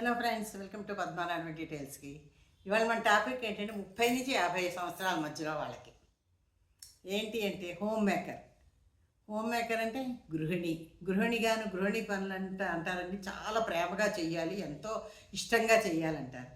Hello friends welcome to Padmanabha డీటెయిల్స్కి ఇవాళ మన topic ఏంటంటే ముప్పై నుంచి యాభై సంవత్సరాల మధ్యలో వాళ్ళకి. ఏంటి అంటే హోమ్ మేకర్ హోమ్ మేకర్ అంటే గృహిణి. గృహిణిగాను గృహిణి పనులు అంట అంటారండి. చాలా ప్రేమగా చెయ్యాలి ఎంతో ఇష్టంగా చెయ్యాలంటారు.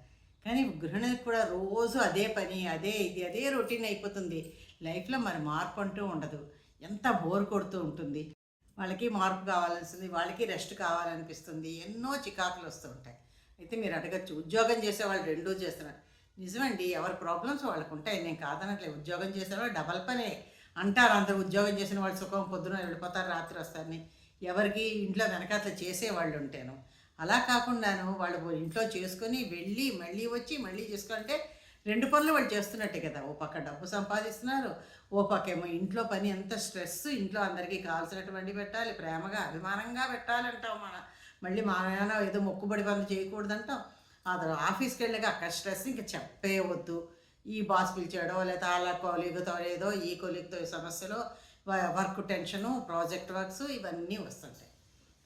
కానీ గృహిణికి కూడా రోజు అదే పని అదే ఇది అదే రొటీన్ అయిపోతుంది. లైఫ్లో మరి మార్పు అంటూ ఉండదు. ఎంత బోర్ కొడుతూ ఉంటుంది. వాళ్ళకి మార్పు కావాలనిపిస్తుంది వాళ్ళకి రెస్ట్ కావాలనిపిస్తుంది. ఎన్నో చికాకులు వస్తూ ఉంటాయి. అయితే మీరు అడగచ్చు. ఉద్యోగం చేసే వాళ్ళు రెండూ చేస్తున్నారు. నిజమండి ఎవరి ప్రాబ్లమ్స్ వాళ్ళకు ఉంటాయి. నేను కాదనట్లేదు ఉద్యోగం చేసేవాళ్ళు డబల్ పనే. అంటారు అందరూ ఉద్యోగం చేసిన వాళ్ళు సుఖం పొద్దున వెళ్ళిపోతారు రాత్రి వస్తారని. ఎవరికి ఇంట్లో వెనకాతల చేసేవాళ్ళు ఉంటాను. అలా కాకుండాను వాళ్ళు ఇంట్లో చేసుకొని వెళ్ళి మళ్ళీ వచ్చి మళ్ళీ చేసుకుంటే రెండు పనులు వాళ్ళు చేస్తున్నట్టే కదా. ఓ పక్క డబ్బు సంపాదిస్తున్నారు ఓ పక్క ఏమో ఇంట్లో పని ఎంత స్ట్రెస్ ఇంట్లో అందరికీ కావాల్సినటువంటి పెట్టాలి ప్రేమగా అభిమానంగా పెట్టాలంటాం మన మళ్ళీ మా నాన్న ఏదో మొక్కుబడి పనులు చేయకూడదంటాం. అతను ఆఫీస్కి వెళ్ళాక అక్కడ స్ట్రెస్ ఇంకా చెప్పే వద్దు. ఈ బాస్ పిలిచాడో లేదా వాళ్ళ కొలీగుతో ఏదో ఈ కొలీగ్తో సమస్యలు వర్క్ టెన్షను ప్రాజెక్ట్ వర్క్స్ ఇవన్నీ వస్తుంటాయి.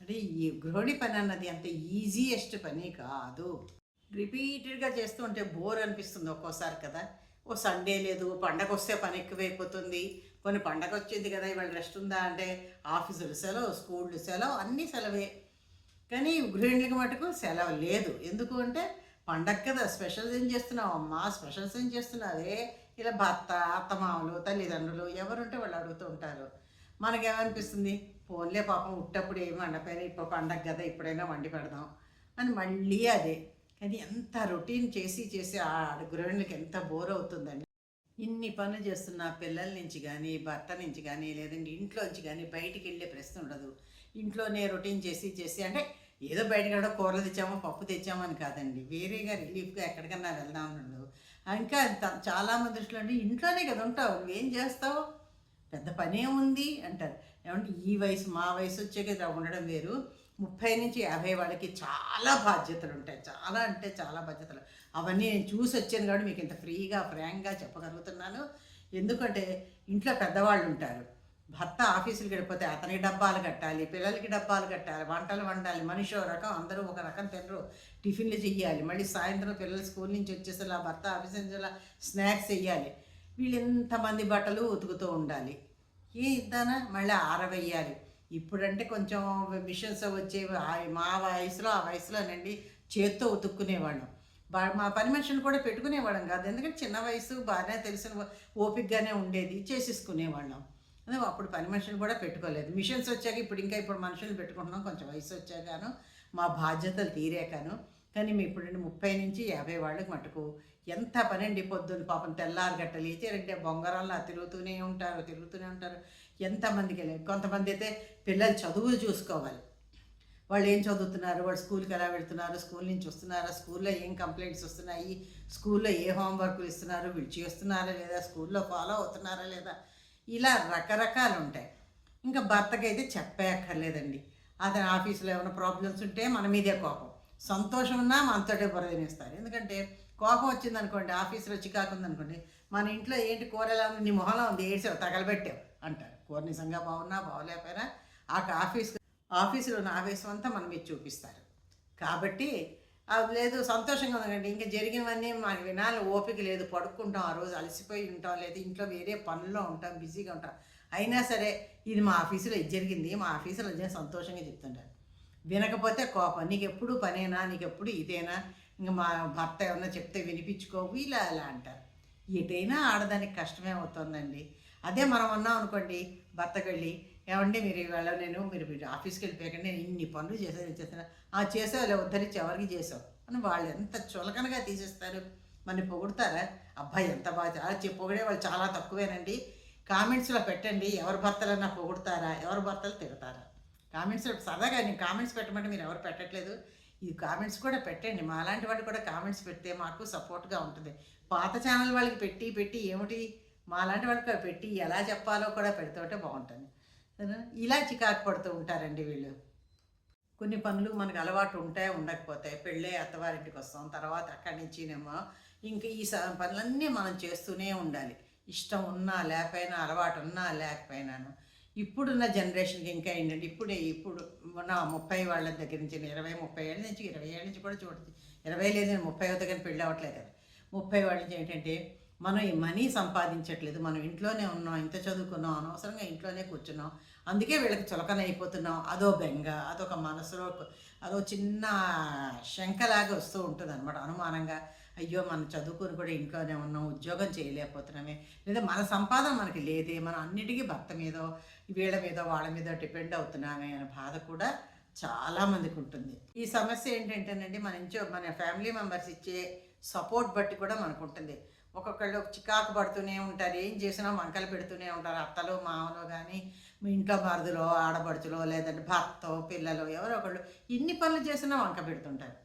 అంటే ఈ గృహిణి పని అన్నది అంత ఈజీయెస్ట్ పని కాదు. రిపీటెడ్గా చేస్తూ ఉంటే బోర్ అనిపిస్తుంది ఒక్కోసారి కదా. ఓ సండే లేదు పండగ వస్తే పని ఎక్కువైపోతుంది. కొన్ని పండగ వచ్చింది కదా ఇవాళ రెస్ట్ ఉందా అంటే ఆఫీసులు సెలవు స్కూళ్ళు సెలవు అన్నీ సెలవే. కానీ గృహిణులకి మటుకు సెలవు లేదు. ఎందుకు అంటే పండగ కదా స్పెషల్స్ ఏం చేస్తున్నావు? అమ్మా స్పెషల్స్ ఏం చేస్తున్నావే ఇలా భర్త అత్తమామలు తల్లిదండ్రులు ఎవరుంటే వాళ్ళు అడుగుతూ ఉంటారు. మనకేమనిపిస్తుంది? ఫోన్లే పాపం ఉట్టప్పుడు ఏమి వండపోయినా ఇప్పుడు పండగ కదా ఇప్పుడైనా వండి పెడదాం అని మళ్ళీ అదే. కానీ ఎంత రొటీన్ చేసి చేసి ఆ గృహిణులకి ఎంత బోర్ అవుతుందండి. ఇన్ని పనులు చేస్తున్న పిల్లల నుంచి కానీ భర్త నుంచి కానీ లేదంటే ఇంట్లో నుంచి కానీ బయటికి వెళ్ళే ప్రశ్న ఉండదు. ఇంట్లోనే రొటీన్ చేసి చేసి అంటే ఏదో బయటకు కూడా కూరలు తెచ్చామో పప్పు తెచ్చామని కాదండి. వేరేగా రిలీఫ్గా ఎక్కడికన్నా వెళ్దాం ఇంకా చాలామంది చాలా మంది దృష్టిలో అంటే ఇంట్లోనే కదా ఉంటావు నువ్వేం చేస్తావు? పెద్ద పనే ఉంది అంటారు. ఏమంటే ఈ వయసు మా వయసు వచ్చాక ఇలా ఉండడం వేరు. ముప్పై నుంచి యాభై వాళ్ళకి చాలా బాధ్యతలు ఉంటాయి. చాలా అంటే చాలా బాధ్యతలు. అవన్నీ నేను చూసి వచ్చాను కాబట్టి మీకు ఇంత ఫ్రీగా ఫ్రాంక్గా చెప్పగలుగుతున్నాను. ఎందుకంటే ఇంట్లో పెద్దవాళ్ళు ఉంటారు. భర్త ఆఫీసులు గడిపోతే అతనికి డబ్బాలు కట్టాలి పిల్లలకి డబ్బాలు కట్టాలి వంటలు వండాలి మనిషి ఒక రకం అందరూ ఒక రకం తినరు టిఫిన్లు చెయ్యాలి మళ్ళీ సాయంత్రం పిల్లలు స్కూల్ నుంచి వచ్చేసేలా భర్త ఆఫీస్ నుంచి స్నాక్స్ చెయ్యాలి. వీళ్ళు ఎంతమంది బట్టలు ఉతుకుతూ ఉండాలి. ఏ ఇద్దానా? మళ్ళీ ఆరవేయాలి. ఇప్పుడంటే కొంచెం మిషన్స్ వచ్చేవి ఆ- మా వయసులో ఆ వయసులోనండి చేత్తో ఉతుక్కునేవాళ్ళం. బా మా పని మనుషులు కూడా పెట్టుకునేవాళ్ళం కాదు. ఎందుకంటే చిన్న వయసు బాగానే తెలిసిన ఓపికగానే ఉండేది చేసేసుకునేవాళ్ళం. అదే అప్పుడు పని మనుషులు కూడా పెట్టుకోలేదు. మిషన్స్ వచ్చాక ఇప్పుడు ఇంకా ఇప్పుడు మనుషులు పెట్టుకుంటున్నాం. కొంచెం వయసు వచ్చాకను మా బాధ్యతలు తీరాకను. కానీ మీ ఇప్పుడు ముప్పై నుంచి యాభై వాళ్ళకి మటుకు ఎంత పని అండి పొద్దున్న పాపం తెల్లారు గట్టలు ఇచ్చారంటే బొంగరంలా తిరుగుతూనే ఉంటారు తిరుగుతూనే ఉంటారు. ఎంతమందికి వెళ్ళి కొంతమంది అయితే పిల్లలు చదువులు చూసుకోవాలి. వాళ్ళు ఏం చదువుతున్నారు? వాళ్ళు స్కూల్కి ఎలా వెళ్తున్నారు? స్కూల్ నుంచి వస్తున్నారా? స్కూల్లో ఏం కంప్లైంట్స్ వస్తున్నాయి? స్కూల్లో ఏ హోంవర్క్లు ఇస్తున్నారు? వీళ్ళు చేస్తున్నారా లేదా? స్కూల్లో ఫాలో అవుతున్నారా లేదా? ఇలా రకరకాలు ఉంటాయి ఇంకా భర్తకైతే చెప్పక్కర్లేదండి. అతని ఆఫీసులో ఏమైనా ప్రాబ్లమ్స్ ఉంటే మన మీదే కోపం. సంతోషం ఉన్నా మనతోటే బురదనిస్తారు. ఎందుకంటే కోపం వచ్చిందనుకోండి ఆఫీసులో చికాకు ఉందనుకోండి మన ఇంట్లో ఏంటి కూర ఎలా ఉంది నీ మొహంలో ఉంది ఏడ్చావు తగలబెట్టావు అంటారు. కూర నిజంగా బాగున్నా బాగోలేకపోయినా ఆ ఆఫీస్ ఆఫీసులో ఉన్న ఆవేశం అంతా మన మీద చూపిస్తారు. కాబట్టి అది లేదు సంతోషంగా ఉందండి. ఇంకా జరిగినవన్నీ మాకు వినాలి ఓపిక లేదు. పడుకుంటాం ఆ రోజు అలసిపోయి ఉంటాం లేదా ఇంట్లో వేరే పనుల్లో ఉంటాం బిజీగా ఉంటాం. అయినా సరే ఇది మా ఆఫీసులో ఇది జరిగింది. మా ఆఫీసులో జరిగిన సంతోషంగా చెప్తుంటారు వినకపోతే కోపం. నీకు ఎప్పుడు పనేనా? నీకు ఎప్పుడు ఇదేనా? ఇంకా మా భర్త ఏమన్నా చెప్తే వినిపించుకోవు ఇలా అలా అంటారు. ఎటైనా ఆడదానికి కష్టమే అవుతుందండి. అదే మనం అన్నాం అనుకోండి భర్తకెళ్ళి వెళ్ళి ఏమండి మీరు ఇవాళ నేను మీరు మీరు ఆఫీస్కి వెళ్ళిపోయాక నేను ఇన్ని పనులు చేశాను చేస్తాను ఆ చేసావు ఇలా ఉద్ధరించి ఎవరికి చేసావు అని వాళ్ళు ఎంత చులకనగా తీసేస్తారు. మన పొగుడతారా? అబ్బాయి ఎంత బాగా చాలా పొగిడే వాళ్ళు చాలా తక్కువేనండి. కామెంట్స్లో పెట్టండి ఎవరి భర్తలన్నా పొగుడతారా ఎవరి భర్తలు తిడతారా? కామెంట్స్లో సరదాగా నేను కామెంట్స్ పెట్టమంటే మీరు ఎవరు పెట్టట్లేదు. ఈ కామెంట్స్ కూడా పెట్టండి. మా అలాంటి వాళ్ళు కూడా కామెంట్స్ పెడితే మాకు సపోర్ట్గా ఉంటుంది. పాత ఛానల్ వాళ్ళకి పెట్టి పెట్టి ఏమిటి? మా అలాంటి వాళ్ళకి పెట్టి ఎలా చెప్పాలో కూడా పెడుతుంటే బాగుంటుంది. ఇలా చికాకు పడుతూ ఉంటారండి వీళ్ళు. కొన్ని పనులు మనకు అలవాటు ఉంటాయి ఉండకపోతాయి పెళ్ళే అత్తవారింటికి వస్తాం తర్వాత అక్కడి నుంచినేమో ఇంక ఈ పనులన్నీ మనం చేస్తూనే ఉండాలి. ఇష్టం ఉన్నా లేకపోయినా అలవాటు ఉన్నా లేకపోయినాను. ఇప్పుడున్న జనరేషన్కి ఇంకా ఏంటంటే ఇప్పుడే ఇప్పుడు నా ముప్పై వాళ్ళ దగ్గర నుంచి ఇరవై ముప్పై ఏళ్ళ నుంచి ఇరవై ఏళ్ళ నుంచి కూడా చూడచ్చు ఇరవై లేదు ముప్పై అవుతా కానీ పెళ్ళి అవ్వట్లేదు కదా. ముప్పై వాళ్ళ నుంచి ఏంటంటే మనం ఈ మనీ సంపాదించట్లేదు మనం ఇంట్లోనే ఉన్నాం ఇంత చదువుకున్నాం అనవసరంగా ఇంట్లోనే కూర్చున్నాం అందుకే వీళ్ళకి చులకన అయిపోతున్నాం. అదో బెంగ అదొక మనసులో అదో చిన్న శంకలాగా వస్తూ ఉంటుంది అనమాట అనుమానంగా అయ్యో మనం చదువుకుని కూడా ఇంట్లోనే ఉన్నాం ఉద్యోగం చేయలేకపోతున్నామే. లేదా మన సంపాదన మనకి లేదే మనం అన్నిటికీ భర్త మీదో వీళ్ళ మీద వాళ్ళ మీద డిపెండ్ అవుతున్నామే అనే బాధ కూడా చాలామందికి ఉంటుంది. ఈ సమస్య ఏంటంటేనండి మన ఇంచో మన ఫ్యామిలీ మెంబర్స్ ఇచ్చే సపోర్ట్ బట్టి కూడా మనకు ఉంటుంది ఒక్కొక్కళ్ళు చికాకు పడుతూనే ఉంటారు ఏం చేసినా వంకలు పెడుతూనే ఉంటారు. అత్తలు మామలు కానీ మీ ఇంట్లో మరుదులో ఆడబడుచులో లేదంటే భర్త పిల్లలు ఎవరో ఒకళ్ళు ఎన్ని పనులు చేసినా వంక పెడుతుంటారు.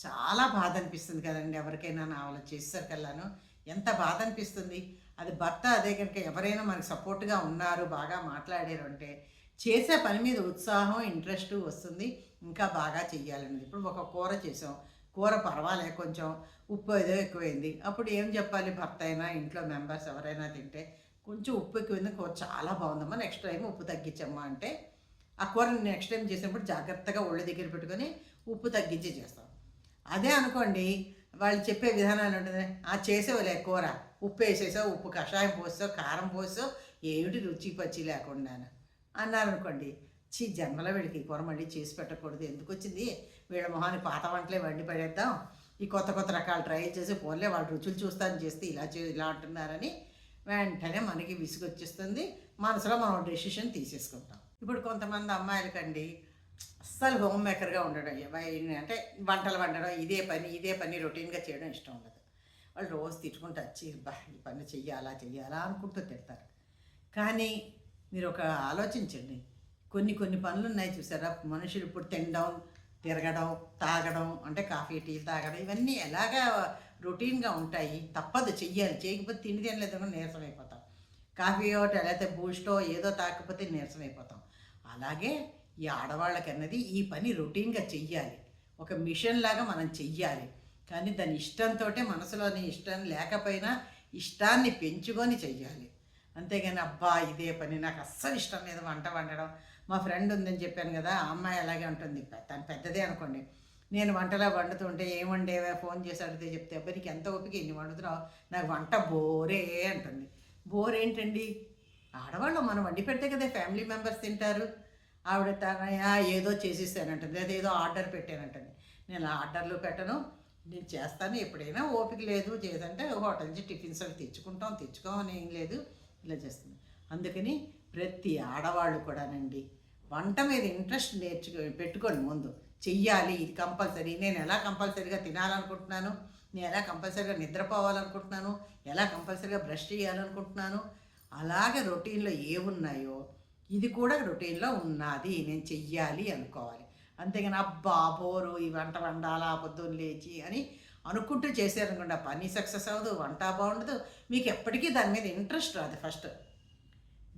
చాలా బాధ అనిపిస్తుంది కదండి ఎవరికైనా నా వాళ్ళు చేసేసరికల్లాను ఎంత బాధ అనిపిస్తుంది. అది భర్త అదే కనుక ఎవరైనా మనకు సపోర్ట్గా ఉన్నారు బాగా మాట్లాడారు అంటే చేసే పని మీద ఉత్సాహం ఇంట్రెస్ట్ వస్తుంది. ఇంకా బాగా చెయ్యాలండి ఇప్పుడు ఒక కూర చేసాం. కూర పర్వాలే కొంచెం ఉప్పు ఏదో ఎక్కువైంది. అప్పుడు ఏం చెప్పాలి భర్త అయినా ఇంట్లో మెంబర్స్ ఎవరైనా తింటే కొంచెం ఉప్పు ఎక్కువైంది కూర చాలా బాగుందమ్మా నెక్స్ట్ టైం ఉప్పు తగ్గించమ్మా అంటే ఆ కూర నెక్స్ట్ టైం చేసినప్పుడు జాగ్రత్తగా ఒళ్ళు దగ్గర పెట్టుకొని ఉప్పు తగ్గించి చేస్తాం. అదే అనుకోండి వాళ్ళు చెప్పే విధానాలు ఉంటుంది ఆ చేసేవలే కూర ఉప్పు వేసేసావు ఉప్పు కషాయం పోసో కారం పోసో ఏమిటి రుచి పచ్చి లేకుండా అన్నారు అనుకోండి చీ జన్మల వీళ్ళకి ఈ కూర మళ్ళీ చేసి పెట్టకూడదు. ఎందుకు వచ్చింది? వీళ్ళ మొహాన్ని పాత వంటలే వండి పడేద్దాం. ఈ కొత్త కొత్త రకాలు ట్రై చేసి పోలే వాళ్ళు రుచులు చూస్తాను చేస్తే ఇలా చే ఇలా అంటున్నారని వెంటనే మనకి విసుగొచ్చేస్తుంది. మనసులో మనం డెసిషన్ తీసేసుకుంటాం. ఇప్పుడు కొంతమంది అమ్మాయిలకండి అస్సలు హోమ్ మేకర్గా ఉండడం అంటే వంటలు వండడం ఇదే పని ఇదే పని రొటీన్గా చేయడం ఇష్టం ఉండదు. వాళ్ళు రోజు తిట్టుకుంటూ వచ్చి బా ఈ పని చెయ్యాలా చెయ్యాలా అనుకుంటూ తిడతారు. కానీ మీరు ఒక ఆలోచించండి. కొన్ని కొన్ని పనులు ఉన్నాయి చూసారా? మనుషులు ఇప్పుడు తినడం తిరగడం తాగడం అంటే కాఫీ టీ తాగడం ఇవన్నీ ఎలాగా రొటీన్గా ఉంటాయి? తప్పదు చెయ్యాలి. చేయకపోతే తిండి తినలేదు నీరసం అయిపోతాం. కాఫీ ఒకటి లేకపోతే బూస్టో ఏదో తాకపోతే నీరసం అయిపోతాం. అలాగే ఈ ఆడవాళ్ళకి అన్నది ఈ పని రొటీన్గా చెయ్యాలి. ఒక మిషన్ లాగా మనం చెయ్యాలి. కానీ దాని ఇష్టంతో మనసులోని ఇష్టం లేకపోయినా ఇష్టాన్ని పెంచుకొని చెయ్యాలి. అంతేగాని అబ్బా ఇదే పని నాకు అస్సలు ఇష్టం లేదు వంట వండడం. మా ఫ్రెండ్ ఉందని చెప్పాను కదా ఆ అమ్మాయి అలాగే ఉంటుంది. తను పెద్దదే అనుకోండి. నేను వంటలా వండుతుంటే ఏం వండేవా? ఫోన్ చేసి అడిగితే చెప్తే అబ్బాయి నీకు ఎంత ఓపిక ఎన్ని వండుతున్నావు? నాకు వంట బోరే అంటుంది. బోర్ ఏంటండి ఆడవాళ్ళు మనం వండి పెడితే కదా ఫ్యామిలీ మెంబర్స్ తింటారు. ఆవిడ తన ఏదో చేసేసానంటుంది అదేదో ఏదో ఆర్డర్ పెట్టానంటుంది. నేను ఆర్డర్లు పెట్టను నేను చేస్తాను ఎప్పుడైనా ఓపిక లేదు చేదంటే హోటల్ నుంచి టిఫిన్స్ అవి తెచ్చుకుంటాం తెచ్చుకోమని ఏం లేదు. ఇలా చేస్తుంది. అందుకని ప్రతి ఆడవాళ్ళు కూడానండి వంట మీద ఇంట్రెస్ట్ నేర్చుకో పెట్టుకోండి ముందు. చెయ్యాలి ఇది కంపల్సరీ. నేను ఎలా కంపల్సరీగా తినాలనుకుంటున్నాను? నేను ఎలా కంపల్సరీగా నిద్రపోవాలనుకుంటున్నాను? ఎలా కంపల్సరీగా బ్రష్ చేయాలనుకుంటున్నాను? అలాగే రొటీన్లో ఏమున్నాయో ఇది కూడా రొటీన్లో ఉన్నది. నేను చెయ్యాలి అనుకోవాలి. అంతేగాని అబ్బా బోరు ఈ వంట వండాలా పొద్దున్న లేచి అని అనుకుంటూ చేశారనుకోండి ఆ పని సక్సెస్ అవ్వదు వంట బాగుండదు మీకు ఎప్పటికీ దాని మీద ఇంట్రెస్ట్ రాదు ఫస్ట్.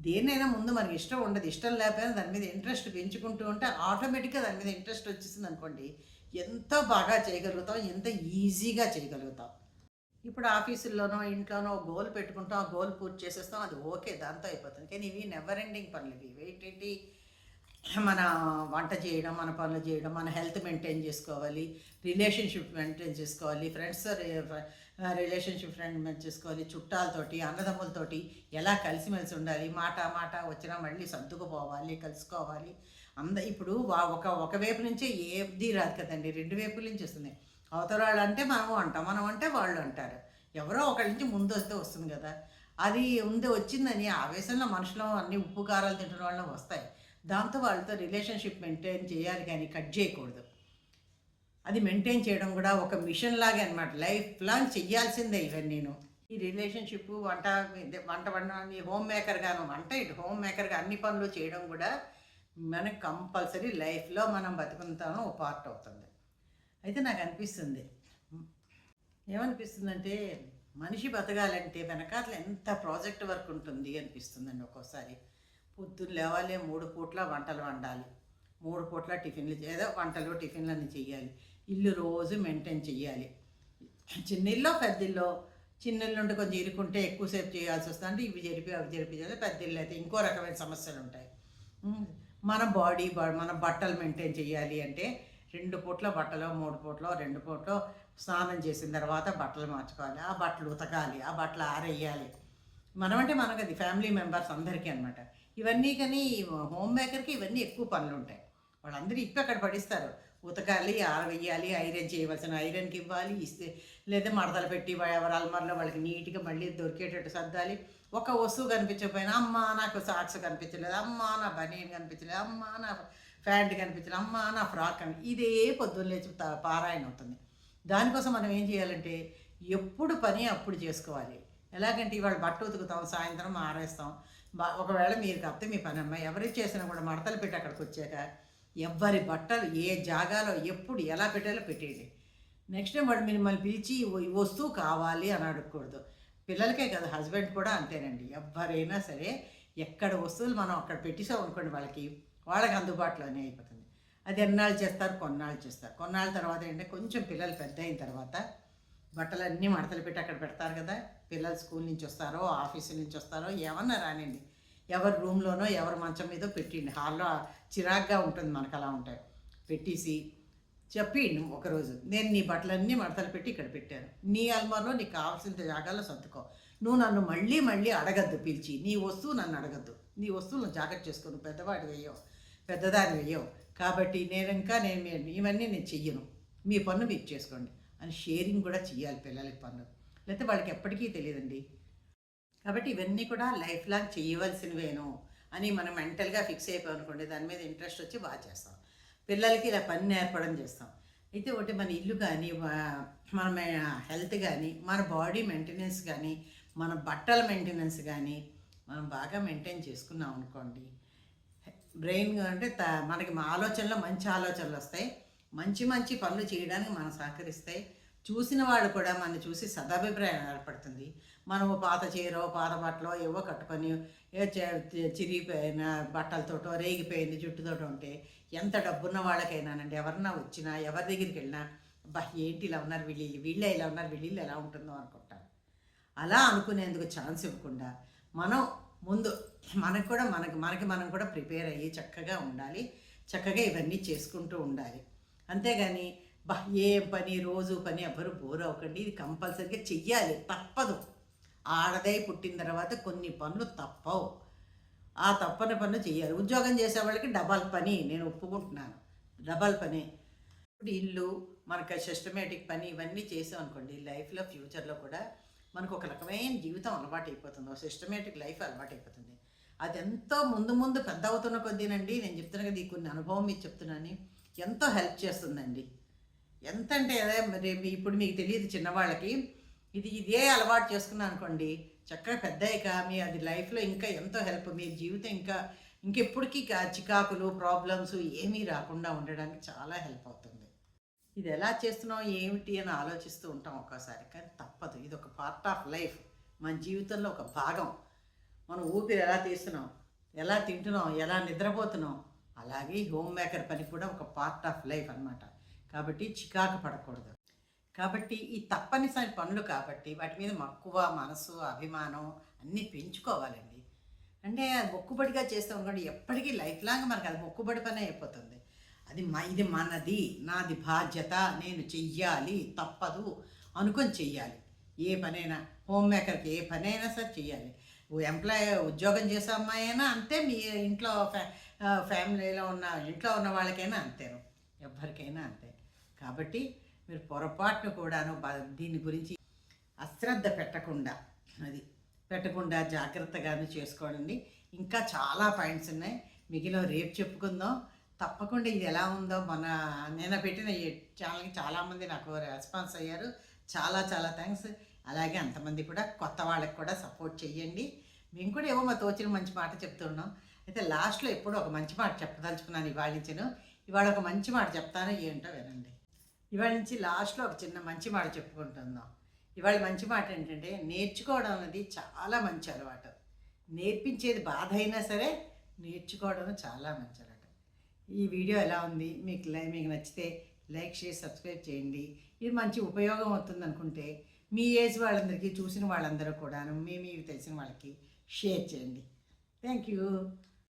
దేన్నైనా ముందు మనకి ఇష్టం ఉండదు ఇష్టం లేకపోయినా దాని మీద ఇంట్రెస్ట్ పెంచుకుంటూ ఉంటే ఆటోమేటిక్గా దాని మీద ఇంట్రెస్ట్ వచ్చేసింది అనుకోండి ఎంతో బాగా చేయగలుగుతాం ఎంత ఈజీగా చేయగలుగుతాం. ఇప్పుడు ఆఫీసుల్లోనో ఇంట్లోనో గోల్ పెట్టుకుంటాం ఆ గోల్ పూర్తి చేసేస్తాం అది ఓకే దాంతో అయిపోతుంది. కానీ ఇవి నెవర్ ఎండింగ్ పనులు ఇవి ఏంటంటే మన వంట చేయడం మన పనులు చేయడం మన హెల్త్ మెయింటైన్ చేసుకోవాలి రిలేషన్షిప్ మెయింటైన్ చేసుకోవాలి ఫ్రెండ్స్ రిలేషన్షిప్ ఫ్రెండ్ మెయింటైన్ చేసుకోవాలి చుట్టాలతోటి అన్నదమ్ములతోటి ఎలా కలిసిమెలిసి ఉండాలి మాట మాట వచ్చినా మళ్ళీ సర్దుకుపోవాలి కలుసుకోవాలి. అంద ఇప్పుడు వా- ఒక ఒక వైపు నుంచే ఏది రాదు కదండి రెండు వైపుల నుంచి వస్తుంది. అవతల వాళ్ళు అంటే మనం అంటాం మనం అంటే వాళ్ళు అంటారు. ఎవరో ఒకరి నుంచి ముందు వస్తే వస్తుంది కదా. అది ఉంది వచ్చిందని ఆవేశంలో మనుషులు అన్ని ఉప్పు కారాలు తింటున్న వాళ్ళని వస్తాయి. దాంతో వాళ్ళతో రిలేషన్షిప్ మెయింటైన్ చేయాలి కానీ కట్ చేయకూడదు. అది మెయింటైన్ చేయడం కూడా ఒక మిషన్ లాగే అనమాట లైఫ్ లాంగ్ చెయ్యాల్సిందే ఇవన్నీ. నేను ఈ రిలేషన్షిప్ వంట వంట వండడానికి హోమ్ మేకర్గాను వంట ఇటు హోమ్ మేకర్గా అన్ని పనులు చేయడం కూడా మనకి కంపల్సరీ లైఫ్లో మనం బతుకుతాను ఒక పార్ట్ అవుతుంది. అయితే నాకు అనిపిస్తుంది. ఏమనిపిస్తుందంటే మనిషి బతకాలంటే వెనకాతలు ఎంత ప్రాజెక్ట్ వర్క్ ఉంటుంది అనిపిస్తుందండి ఒక్కోసారి. పొద్దున్న లేవాలి మూడు పూట్ల వంటలు వండాలి. మూడు పూట్ల టిఫిన్లు ఏదో వంటలు టిఫిన్లు అన్నీ ఇల్లు రోజు మెయింటైన్ చెయ్యాలి. చిన్నిల్లో చిన్న ఇల్లు ఉంటే కొంచెం ఇరుకుంటే ఎక్కువసేపు చేయాల్సి వస్తుంది. అంటే ఇవి జరిపి అవి జరిపి చేయాలి పెద్ద ఇల్లు అయితే ఇంకో రకమైన సమస్యలు ఉంటాయి. మన బాడీ మన బట్టలు మెయింటైన్ చేయాలి అంటే రెండు పూట్ల బట్టలు మూడు పూట్లో రెండు పూట్లో స్నానం చేసిన తర్వాత బట్టలు మార్చుకోవాలి. ఆ బట్టలు ఉతకాలి ఆ బట్టలు ఆరేయాలి. మనమంటే మనకు అది ఫ్యామిలీ మెంబర్స్ అందరికీ అనమాట ఇవన్నీ కానీ హోమ్ మేకర్కి ఇవన్నీ ఎక్కువ పనులు ఉంటాయి. వాళ్ళందరూ ఇప్పి అక్కడ పడిస్తారు. ఉతకాలి ఆరవేయాలి ఐరన్ చేయవలసిన ఐరన్కి ఇవ్వాలి ఇస్తే లేదా మడతలు పెట్టి ఎవరి అల్మార్లో వాళ్ళకి నీట్గా మళ్ళీ దొరికేటట్టు సర్దాలి. ఒక వస్తువు కనిపించకపోయినా అమ్మ నాకు సాక్స్ కనిపించలేదు అమ్మ నా బనీన్ కనిపించలేదు అమ్మ నా ప్యాంట్ కనిపించలేదు అమ్మ నా ఫ్రాక్ అని ఇదే పొద్దున్న లేచి త- పారాయణ అవుతుంది. దానికోసం మనం ఏం చేయాలంటే ఎప్పుడు పని అప్పుడు చేసుకోవాలి. ఎలాగంటే ఇవాళ బట్ట ఉతుకుతాం సాయంత్రం ఆరేస్తాం. ఒకవేళ మీరు కాకపోతే మీ పని అమ్మాయి ఎవరు చేసినా కూడా మడతలు పెట్టి అక్కడికి వచ్చాక ఎవ్వరి బట్టలు ఏ జాగాలో ఎప్పుడు ఎలా పెట్టాలో పెట్టేయండి. నెక్స్ట్ టైం వాడు మిమ్మల్ని పిలిచి "ఈ వస్తువు కావాలి అని అడగకూడదు. పిల్లలకే కదా హస్బెండ్ కూడా అంతేనండి. ఎవరైనా సరే ఎక్కడ వస్తువులు మనం అక్కడ పెట్టేసాం అనుకోండి వాళ్ళకి వాళ్ళకి అందుబాటులోనే అయిపోతుంది. అది ఎన్నాళ్ళు చేస్తారు కొన్నాళ్ళు చేస్తారు. కొన్నాళ్ళ తర్వాత ఏంటంటే కొంచెం పిల్లలు పెద్ద అయిన తర్వాత బట్టలన్నీ మడతలు పెట్టి అక్కడ పెడతారు కదా. పిల్లలు స్కూల్ నుంచి వస్తారో ఆఫీసు నుంచి వస్తారో ఏమన్నా రానండి ఎవరి రూమ్లోనో ఎవరి మంచం మీదో పెట్టిండి. హాల్లో చిరాగ్గా ఉంటుంది మనకు అలా ఉంటాయి పెట్టేసి చెప్పిండు ఒకరోజు. నేను నీ బట్టలన్నీ మడతలు పెట్టి ఇక్కడ పెట్టాను. నీ అల్మార్లో నీకు కావాల్సిన జాగాలో సర్దుకో. నువ్వు నన్ను మళ్ళీ మళ్ళీ అడగద్దు పిలిచి. నీ వస్తువు నన్ను అడగద్దు. నీ వస్తువులను జాగ్రత్త చేసుకోను నువ్వు పెద్దవాడి వేయవు పెద్దదాని వేయవు కాబట్టి నేను ఇంకా నేను ఇవన్నీ నేను చెయ్యను. మీ పన్ను మీకు చేసుకోండి. అని షేరింగ్ కూడా చేయాలి పిల్లలకి పన్ను. లేకపోతే వాళ్ళకి ఎప్పటికీ తెలియదండి. కాబట్టి ఇవన్నీ కూడా లైఫ్ లాంగ్ చేయవలసినవేను అని మనం మెంటల్గా ఫిక్స్ అయిపోయి అనుకోండి దాని మీద ఇంట్రెస్ట్ వచ్చి బాగా చేస్తాం. పిల్లలకి ఇలా పని నేర్పడం చేస్తాం. అయితే ఒకటి మన ఇల్లు కానీ మన హెల్త్ కానీ మన బాడీ మెయింటెనెన్స్ కానీ మన బట్టల మెయింటెనెన్స్ కానీ మనం బాగా మెయింటైన్ చేసుకున్నాం అనుకోండి బ్రెయిన్ అంటే త మనకి మా ఆలోచనలో మంచి ఆలోచనలు వస్తాయి. మంచి మంచి పనులు చేయడానికి మనం సహకరిస్తాయి. చూసిన వాళ్ళు కూడా మన చూసి సదాభిప్రాయం ఏర్పడుతుంది. మనము పాత చీరో పాత బట్టలో ఏవో కట్టుకొని చిరిగిపోయిన బట్టలతోటో రేగిపోయింది జుట్టుతోటో ఉంటే ఎంత డబ్బున్న వాళ్ళకైనానండి. ఎవరన్నా వచ్చినా ఎవరి దగ్గరికి వెళ్ళినా బా ఏంటి ఇలా ఉన్నారు వీళ్ళు? వీళ్ళే ఇలా ఉన్నారు వీళ్ళు ఎలా ఉంటుందో అనుకుంటారు. అలా అనుకునేందుకు ఛాన్స్ ఇవ్వకుండా మనం ముందు మనకు కూడా మనకి మనకి మనం కూడా ప్రిపేర్ అయ్యి చక్కగా ఉండాలి. చక్కగా ఇవన్నీ చేసుకుంటూ ఉండాలి. అంతేగాని బా ఏం పని? రోజు పని ఎవ్వరు బోర్ అవ్వకండి. ఇది కంపల్సరిగా చెయ్యాలి. తప్పదు. ఆడదై పుట్టిన తర్వాత కొన్ని పనులు తప్పవు. ఆ తప్పని పనులు చేయాలి ఉద్యోగం చేసే వాళ్ళకి డబల్ పని. నేను ఒప్పుకుంటున్నాను. డబల్ పని. ఇప్పుడు ఇల్లు మనకు సిస్టమేటిక్ పని ఇవన్నీ చేసాం అనుకోండి లైఫ్లో ఫ్యూచర్లో కూడా మనకు ఒక రకమైన జీవితం అలవాటు అయిపోతుంది ఒక సిస్టమేటిక్ లైఫ్ అలవాటు అయిపోతుంది అది ఎంతో ముందు ముందు పెద్ద అవుతున్న కొద్దీనండి నేను చెప్తున్నాను కదా ఈ కొన్ని అనుభవం మీకు చెప్తున్నాను. ఎంతో హెల్ప్ చేస్తుందండి. ఎంత అంటే మరి ఇప్పుడు మీకు తెలియదు చిన్నవాళ్ళకి. ఇది ఇదే అలవాటు చేసుకున్నాను అనుకోండి. చక్కగా పెద్ద మీ అది లైఫ్లో ఇంకా ఎంతో హెల్ప్ మీ జీవితం ఇంకా ఇంకెప్పటికీ చికాకులు ప్రాబ్లమ్స్ ఏమీ రాకుండా ఉండడానికి చాలా హెల్ప్ అవుతుంది. ఇది ఎలా చేస్తున్నాం ఏమిటి అని ఆలోచిస్తూ ఉంటాం ఒక్కోసారి. కానీ తప్పదు. ఇది ఒక పార్ట్ ఆఫ్ లైఫ్ మన జీవితంలో ఒక భాగం. మనం ఊపిరి ఎలా తీస్తున్నాం ఎలా తింటున్నాం ఎలా నిద్రపోతున్నాం అలాగే హోమ్ మేకర్ పని కూడా ఒక పార్ట్ ఆఫ్ లైఫ్ అన్నమాట. కాబట్టి చికాకు పడకూడదు. కాబట్టి ఈ తప్పనిసరి పనులు కాబట్టి వాటి మీద మక్కువ మనసు అభిమానం అన్నీ పెంచుకోవాలండి. అంటే అది మొక్కుబడిగా చేస్తాం అనుకోండి ఎప్పటికీ లైఫ్ లాంగ్ మనకు అది మొక్కుబడి పని అయిపోతుంది. అది మా ఇది మనది నాది బాధ్యత నేను చెయ్యాలి తప్పదు అనుకొని చెయ్యాలి. ఏ పనైనా హోమ్ మేకర్కి ఏ పనైనా సరే చెయ్యాలి. ఓ ఎంప్లాయ్ ఉద్యోగం చేసే అమ్మాయి అయినా అంతే మీ ఇంట్లో ఫ్యా ఫ్యామిలీలో ఉన్న ఇంట్లో ఉన్న వాళ్ళకైనా అంతేను. ఎవరికైనా అంతే. కాబట్టి మీరు పొరపాటును కూడాను దీని గురించి అశ్రద్ధ పెట్టకుండా అది పెట్టకుండా జాగ్రత్తగాను చేసుకోండి ఇంకా చాలా పాయింట్స్ ఉన్నాయి. మిగిలిన రేపు చెప్పుకుందాం. తప్పకుండా ఇది ఎలా ఉందో మన నేను పెట్టిన ఛానల్కి చాలామంది నాకు రెస్పాన్స్ అయ్యారు. చాలా చాలా థ్యాంక్స్. అలాగే అంతమంది కూడా కొత్త వాళ్ళకి కూడా సపోర్ట్ చేయండి మేము కూడా ఏవో మా తోచిన మంచి మాట చెప్తున్నాం అయితే లాస్ట్లో ఎప్పుడూ ఒక మంచి మాట చెప్పదలుచుకున్నాను ఇవాళ ఇవాళ ఒక మంచి మాట చెప్తాను ఏంటో వినండి. ఇవాళ నుంచి లాస్ట్లో ఒక చిన్న మంచి మాట చెప్పుకుంటుందాం. ఇవాళ మంచి మాట ఏంటంటే నేర్చుకోవడం అనేది చాలా మంచి అలవాటు. నేర్పించేది బాధ అయినా సరే నేర్చుకోవడం చాలా మంచి అలవాటు. ఈ వీడియో ఎలా ఉంది? మీకు లై- మీకు నచ్చితే లైక్ షేర్ సబ్స్క్రైబ్ చేయండి. ఇది మంచి ఉపయోగం అవుతుంది అనుకుంటే మీ ఏజ్ వాళ్ళందరికీ చూసిన వాళ్ళందరూ కూడాను మీ మీకు తెలిసిన వాళ్ళకి షేర్ చేయండి. Thank you.